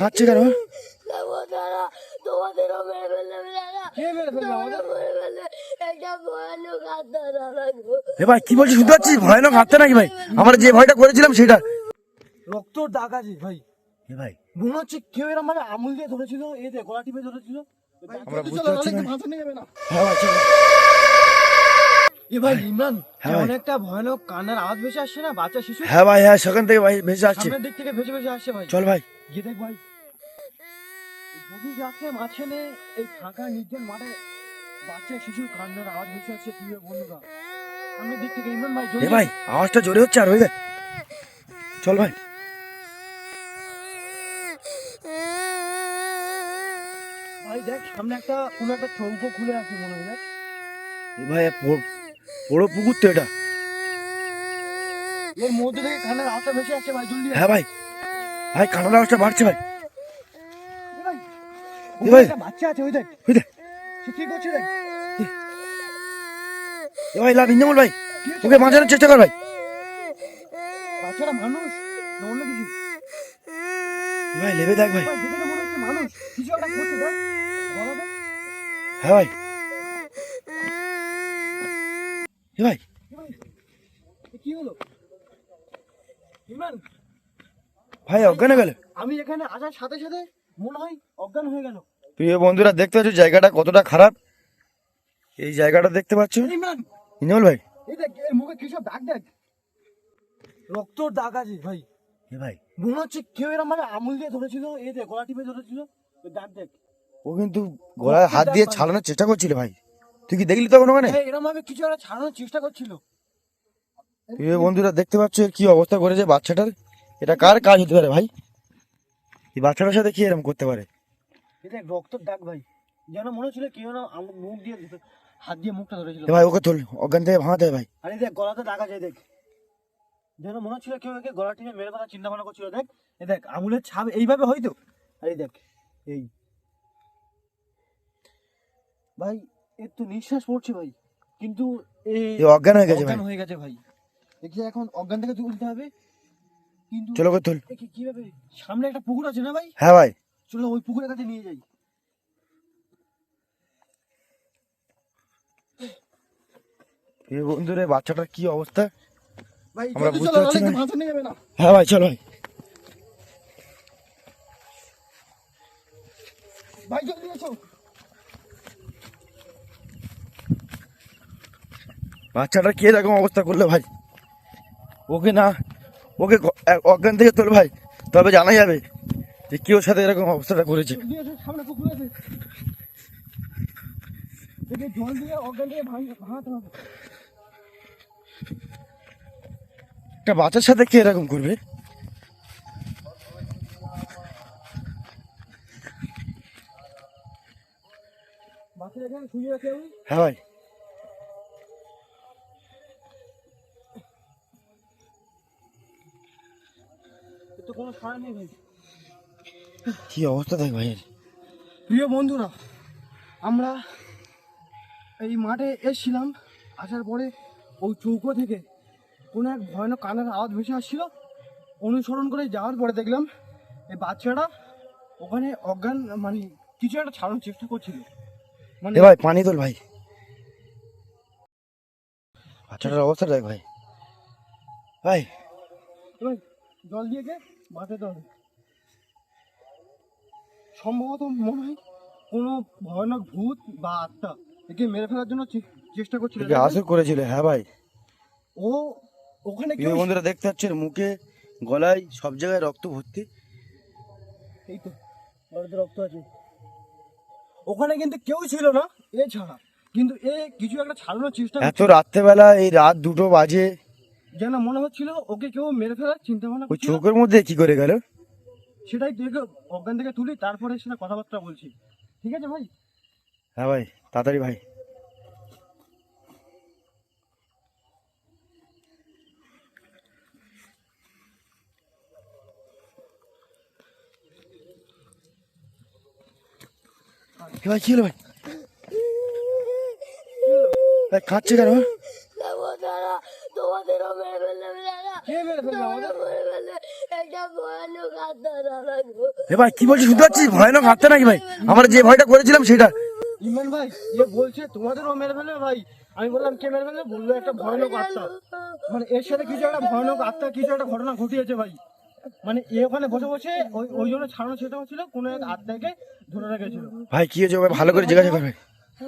কাঁদছে কেন? দেখো তোমাদেরও মেরে ফেলবে দাদা কে এ ভাই বলছিস? শুনতে পাচ্ছিস? ভয়ানক হাঁটতে নাকি ভাই? আমরা যে ভয়টা করেছিলাম সেটা। রক্তর দাগ আছে ভাই। এ ভাই। মনে হচ্ছে কেউ এরকম মানে আমুল দিয়ে ধরেছিল এই যে গলা টিপে ধরেছিল। আমরা বুঝতে পারছি না। হ্যাঁ ভাই চলো। এ ভাই ইমরান হ্যাঁ একটা ভয়ানক কান্নার আওয়াজ ভেসে আসছে না? বাচ্চা শিশু? হ্যাঁ ভাই হ্যাঁ সেখান থেকে ভাই ভেসে আসছে। সামনের দিক থেকে ভেসে ভেসে আসছে ভাই। চল ভাই। গিয়ে দেখ ভাই। এই গভীর রাতে মাঝখানে এই ফাঁকা নির্জন মাঠে বাচ্চা শিশুর কান্নার আওয়াজ ভেসে আসছে প্রিয় বন্ধুরা। সামনের দিক থেকে ইমরান ভাই এ ভাই আওয়াজটা জোরে হচ্ছে আর ওই দেখ চল ভাই। ভাই দেখ সামনে একটা কোনো একটা চৌকো খুলে আছে মনে হয় দেখ। এ ভাই বড় পুকুর তো এটা। এর মধ্যে থেকে কান্নার আওয়াজটা ভেসে আসছে ভাই জলদি। হ্যাঁ ভাই। ভাই কানার আওয়াজটা বাড়ছে ভাই। ভাই বাচ্চা আছে ওই দেখ। ওই দেখ। কি করছে দেখ? এ ভাই লাভ ইঞ্জামল ভাই ওকে বাঁচানোর চেষ্টা কর ভাই। বাচ্চাটা মানুষ না অন্য কিছু? ভাই লেবে দেখ ভাই। ভাই দেখে তো হচ্ছে মানুষ। কিছু একটা করছে দেখ। হ্যাঁ ভাই। ভাই। কি হলো ইমরান ভাই অজ্ঞান হয়ে গেল। আমি এখানে আসার সাথে সাথে মনে হয় অজ্ঞান হয়ে গেল। প্রিয় বন্ধুরা দেখতে পাচ্ছ জায়গাটা কতটা খারাপ? এই জায়গাটা দেখতে পাচ্ছ? ইঞ্জামল ভাই। এই দেখ এর মুখে কি সব দাগ দেখ? রক্তর দাগ আছে ভাই। এ ভাই। মনে হচ্ছে কেউ এরকম মানে আমুল দিয়ে ধরেছিল এই দেখ গলা টিপে ধরেছিল দাগ দেখ। ও কিন্তু গলায় হাত দিয়ে ছাড়ানোর চেষ্টা করছিল ভাই। তুই কি দেখলি তখন ওখানে? এরকম ভাবে কিছু একটা ছাড়ানোর চেষ্টা করছিল। প্রিয় বন্ধুরা দেখতে পাচ্ছ কি অবস্থা করেছে বাচ্চাটার? এটা কার কাজ হতে পারে ভাই? এই বাচ্চাটার সাথে কি এরকম করতে পারে? দেখ রক্তর দাগ ভাই। যেন মনে হচ্ছিল কেউ না আমুল মুখ দিয়ে হাত দিয়ে মুখটা ধরেছিল। ভাই ওকে তোল অজ্ঞান থেকে ভাঙাতে ভাই। আর দেখ গলাতে দাগ আছে দেখ। যেন মনে হচ্ছিল কেউ একে গলা টিপে মেরে ফেলার চিন্তা ভাবনা করছিল দেখ। এই দেখ আঙুলের ছাপ এইভাবে হয়তো? আর দেখ এই। ভাই এর তো নিঃশ্বাস পড়ছে ভাই। কিন্তু এই অজ্ঞান হয়ে গেছে ভাই। অজ্ঞান হয়ে গেছে ভাই। একে এখন অজ্ঞান থেকে তুলতে হবে? কিন্তু চলো কীভাবে। সামনে একটা পুকুর আছে না ভাই? হ্যাঁ ভাই। চলো ওই পুকুরের কাছে নিয়ে যাই। প্রিয় বন্ধুরা বাচ্চাটার কি অবস্থা? ভাই আমরা বুঝতে পারছি না। হ্যাঁ ভাই চলো ভাই। ভাই জলদি এসো। বাচ্চাটার কি এরকম অবস্থা করল ভাই? ওকে না ওকে অজ্ঞান থেকে তোল ভাই তবে জানা যাবে যে কি ওর সাথে এরকম অবস্থাটা করেছে একটা বাচ্চার সাথে কে এরকম করবে? হ্যাঁ ভাই। কি অবস্থা দেখ ভাই? এর। প্রিয় বন্ধুরা আমরা এই মাঠে এসেছিলাম আসার পরে ওই চৌকো থেকে কোনো এক ভয়ানক কানের আওয়াজ ভেসে আসছিল। অনুসরণ করে যাওয়ার পরে দেখলাম এই বাচ্চাটা ওখানে অজ্ঞান মানে কিছু একটা ছাড়ানোর চেষ্টা করছিল। মানে ভাই পানি তোল ভাই। বাচ্চাটার অবস্থা দেখ ভাই। ভাই। জল দিয়ে বাঁচাতে হবে সম্ভবত মনে হয় কোনো ভয়ানক ভূত বা আত্মা একে মেরে ফেলার জন্য চেষ্টা করছিল। একে আসর করেছিল হ্যাঁ ভাই। ও ওখানে কেউ বন্ধুরা দেখতে পাচ্ছেন মুখে গলায় সব জায়গায় রক্ত ভর্তি। এই তো গলাতে রক্ত আছে। ওখানে কিন্তু কেউ ছিল না এ ছাড়া কিন্তু এ কিছু একটা ছাড়ানোর চেষ্টা এত রাত্রেবেলা এই রাত দুটো বাজে যেন মনে হচ্ছিল ওকে কেউ মেরে ফেলার চিন্তা ভাবনা ওই চোখের মধ্যে কি করে গেল? সেটাই দেখে অজ্ঞান থেকে তুলি তারপরে সেটা কথাবার্তা বলছি। ঠিক আছে ভাই? হ্যাঁ ভাই তাড়াতাড়ি ভাই। ভাই কি হলো ভাই? ভাই কাঁদছে কেন? মেরে দাদা কে মেরে আমাদের? ভয়ানক আত্মা দাদা গো এ ভাই কি বলছিস? শুনতে পাচ্ছিস? ভয়ানক হাঁটতে নাকি ভাই? আমরা যে ভয়টা করেছিলাম সেটা। ইমরান ভাই এ বলছে তোমাদেরও মেরে ফেলবে ভাই। আমি বললাম কে মেরে ফেলবে? বলল একটা ভয়ানক আত্মা। মানে এর সাথে কিছু একটা ভয়ানক আত্মা কিছু একটা ঘটনা ঘটিয়েছে ভাই। মানে এ ওখানে বসে বসে ওই ওই জন্য ছাড়ানো সেটা হচ্ছিল কোনো এক আত্মাকে ধরে রেখেছিল। ভাই কি হয়েছে? ভাই ভালো করে জিজ্ঞাসা করবে।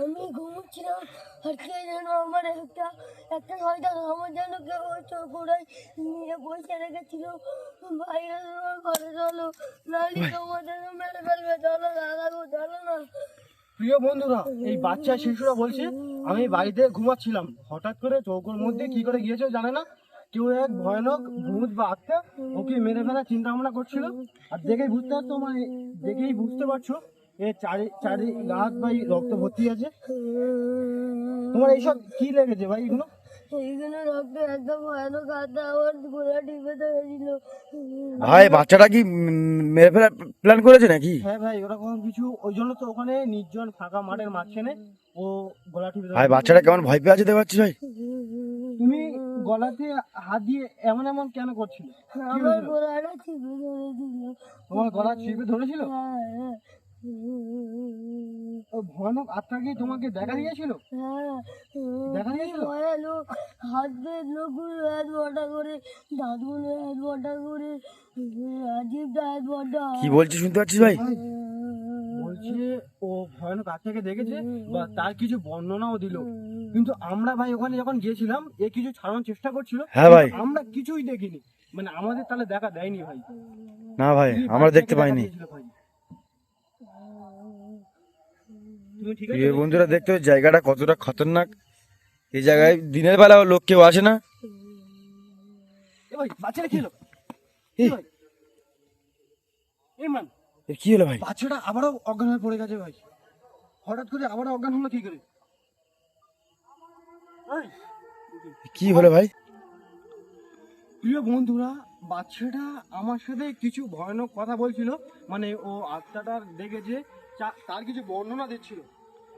আমি ঘুমোচ্ছিলাম। আর কে যেন আমার একটা একটা শয়তান আমার যেন কেউ চোখ উড়াই নিয়ে বসে রেখেছিল। বাইরে ঘরে চলো নালি তোমাদের মেরে ফেলবে। চলো দাদা গো চলো না। প্রিয় বন্ধুরা, এই বাচ্চা শিশুরা বলছে, আমি বাড়িতে ঘুমাচ্ছিলাম। হঠাৎ করে চৌকোর মধ্যে কি করে গিয়েছে জানে না? কেউ এক ভয়ানক ভূত বা আত্মা ওকে মেরে ফেলার চিন্তা ভাবনা করছিল। আর দেখেই বুঝতে পারতো মানে দেখেই বুঝতে পারছ এ চারি চারি ভাই রক্ত ভর্তি আছে? তোমার এইসব কি লেগেছে ভাই এগুলো? রক্ত একদম ভয়ানক আত্মা আমার গোলা টিপে ধরেছিল ভাই বাচ্চাটা কি মেরে ফেলার প্ল্যান করেছে নাকি? হ্যাঁ ভাই ওরকম কিছু ওই জন্য তো ওখানে নির্জন ফাঁকা মাঠের মাঝখানে ও গলা টিপে ভাই বাচ্চাটা কেমন ভয় পেয়ে আছে দেখতে পাচ্ছিস ভাই? তুমি গলাতে হাত দিয়ে এমন এমন কেন করছিলে? আমার ধরেছিল। তোমার গলা চিপে ধরেছিল? হ্যাঁ ও ভয়ানক আত্মা কি তোমাকে দেখা দিয়েছিল? দেখা দিয়েছিল? ভয়ানক হাত দিয়ে নখগুলো হাত বটা করে দাঁতগুলো হাত বটা করে আজিবটা হাত বটা কি বলছিস শুনতে পাচ্ছিস ভাই? বলছে ও ভয়ানক আত্মাকে দেখেছে বা তার কিছু বর্ণনাও দিল। কিন্তু আমরা ভাই ওখানে যখন গিয়েছিলাম এ কিছু ছাড়ানোর চেষ্টা করছিল হ্যাঁ ভাই। আমরা কিছুই দেখিনি। মানে আমাদের তাহলে দেখা দেয়নি ভাই। না ভাই আমরা দেখতে পাইনি দিয়েছিল ভাই। তুমি ঠিক আছে প্রিয় বন্ধুরা দেখতে জায়গাটা কতটা খতরনাক। এই জায়গায় দিনের বেলা লোক কেউ আসে না। কি হলো? ভাই। এই মান। এ কি হলো ভাই? বাচ্চাটা আবারও অজ্ঞান হয়ে পড়ে গেছে ভাই। হঠাৎ করে আবারও অজ্ঞান হলো কি করে? কি হলো ভাই? প্রিয় বন্ধুরা বাচ্চাটা আমার সাথে কিছু ভয়ানক কথা বলছিল। মানে ও আত্মাটার দেখেছে তার কিছু বর্ণনা দিচ্ছিল।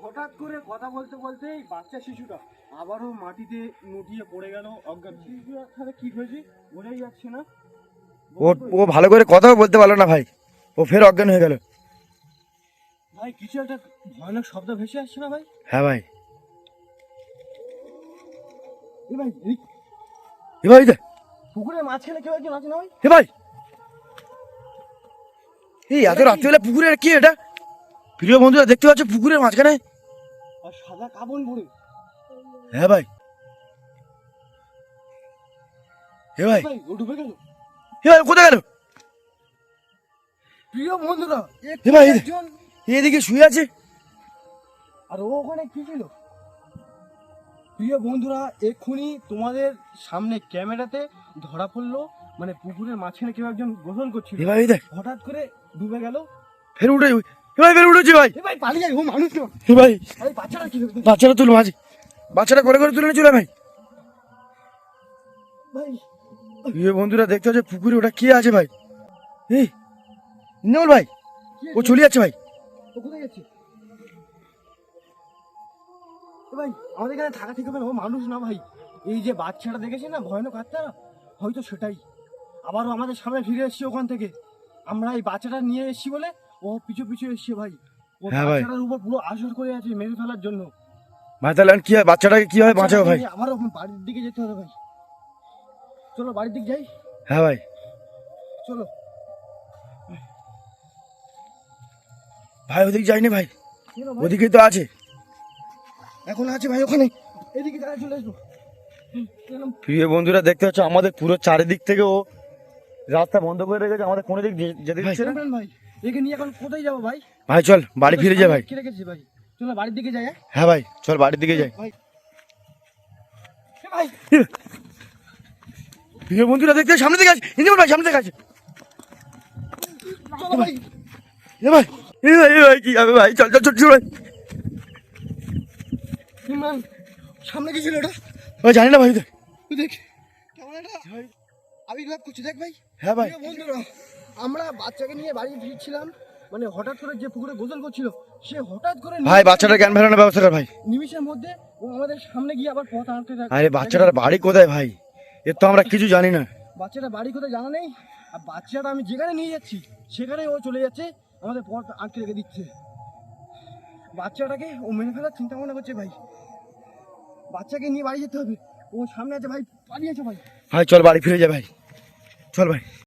হঠাৎ করে কথা বলতে বলতে এই বাচ্চা শিশুটা আবারও মাটিতে নুটিয়ে পড়ে গেল অজ্ঞান। শিশুটার সাথে কি হয়েছে? বোঝাই যাচ্ছে না। ও ও ভালো করে কথাও বলতে পারল না ভাই। ও ফের অজ্ঞান হয়ে গেল। ভাই কিছু একটা ভয়ানক শব্দ ভেসে আসছে না ভাই? হ্যাঁ ভাই। এ ভাই এই এ ভাই দে- পুকুরের মাঝখানে কেউ একজন আছে না ভাই? এ ভাই। এই এত রাত্রিবেলা পুকুরের কি এটা? প্রিয় বন্ধুরা দেখতে পাচ্ছ পুকুরের মাঝখানে? আর সাদা কাবন পরে হ্যাঁ ভাই। এ ভাই। ও ডুবে গেল। এ ভাই কোথায় গেল? প্রিয় বন্ধুরা এ ভাই, এদিকে শুয়ে আছে। আর ও ওখানে কি ছিল? প্রিয় বন্ধুরা এক্ষুনি তোমাদের সামনে ক্যামেরাতে ধরা পড়ল। মানে পুকুরের মাঝখানে কেউ একজন গোসল করছিল। হঠাৎ করে ডুবে গেল। ফের উঠে ভাই ফের উঠেছে ভাই। ভাই পালিয়ে যাই ও মানুষ ভাই বাচ্চারা কি? বাচ্চাটা তুল মাঝে। করে করে তুলে ভাই। ভাই বন্ধুরা দেখতে পাচ্ছে পুকুরে ওটা কে আছে ভাই? এই ইন্দ্রমল ভাই ও চলে যাচ্ছে ভাই। ও কোথায় যাচ্ছে? ভাই আমাদের এখানে থাকা ঠিক হবে না ও মানুষ না ভাই। এই যে বাচ্চাটা দেখেছে না ভয়ানক আত্মা? হয়তো সেটাই। আবারও আমাদের সামনে ফিরে এসছে ওখান থেকে। আমরা এই বাচ্চাটা নিয়ে এসেছি বলে ও পিছু পিছু এসছে ভাই। ও হ্যাঁ ভাই। বাচ্চাটার উপর পুরো আসর করে আছে মেরে ফেলার জন্য। ভাই তাহলে এখন কি হয় বাচ্চাটাকে কি হয় বাঁচাও ভাই? বাচ্চাটাকে আবারও বাড়ির দিকে যেতে হবে ভাই। চলো বাড়ির দিকে যাই। হ্যাঁ ভাই। চলো। ভাই ওদিকে যাইনি ভাই। চলো ভাই। ওদিকেই তো আছে। এখন আছে ভাই ওখানে। এদিকে তারা চলে আসব। হুম, এলাম। প্রিয় বন্ধুরা দেখতে পাচ্ছ আমাদের পুরো চারিদিক থেকে ও রাস্তা বন্ধ করে রেখেছে। আমাদের কোনো দিক যে- যেতে দিচ্ছে না? ভাই। একে নিয়ে এখন কোথায় যাব ভাই? ভাই চল বাড়ি ফিরে যাই ভাই। রেখেছি ভাই? চলো বাড়ির দিকে যাই হ্যাঁ? হ্যাঁ ভাই চল বাড়ির দিকে যাই। ভাই। প্রিয় বন্ধুরা দেখতে সামনে দিকে আছে ভাই সামনে আছে ভাই। এ ভাই এ ভাই এ ভাই কি হবে ভাই? চল চল চল চল ভাই। সামনে কি ছিল ওটা? ভাই জানি না ভাই দেখ। তুই দেখ। কেমন একটা আবির্ভাব করছি দেখ ভাই। হ্যাঁ ভাই। বন্ধুরা আমরা বাচ্চাকে নিয়ে বাড়ি ফিরছিলাম মানে হঠাৎ করে যে পুকুরে গোসল করছিল সে হঠাৎ করে ভাই বাচ্চাটা জ্ঞান ফেরানোর ব্যবস্থা কর ভাই। নিমিষের মধ্যে ও আমাদের সামনে গিয়ে আবার পথ আনতে থাকে আরে বাচ্চাটার বাড়ি কোথায় ভাই? এর তো আমরা কিছু জানি না। বাচ্চাটা বাড়ি কোথায় জানা নেই আর বাচ্চাটা আমি যেখানে নিয়ে যাচ্ছি সেখানে ও চলে যাচ্ছে আমাদের পথ আটকে রেখে দিচ্ছে। বাচ্চাটাকে ও মেনে ফেলার চিন্তা ভাবনা করছে ভাই। বাচ্চাকে নিয়ে বাড়ি যেতে হবে। ও সামনে আছে ভাই পালিয়েছে ভাই। ভাই চল বাড়ি ফিরে যা ভাই। চল ভাই।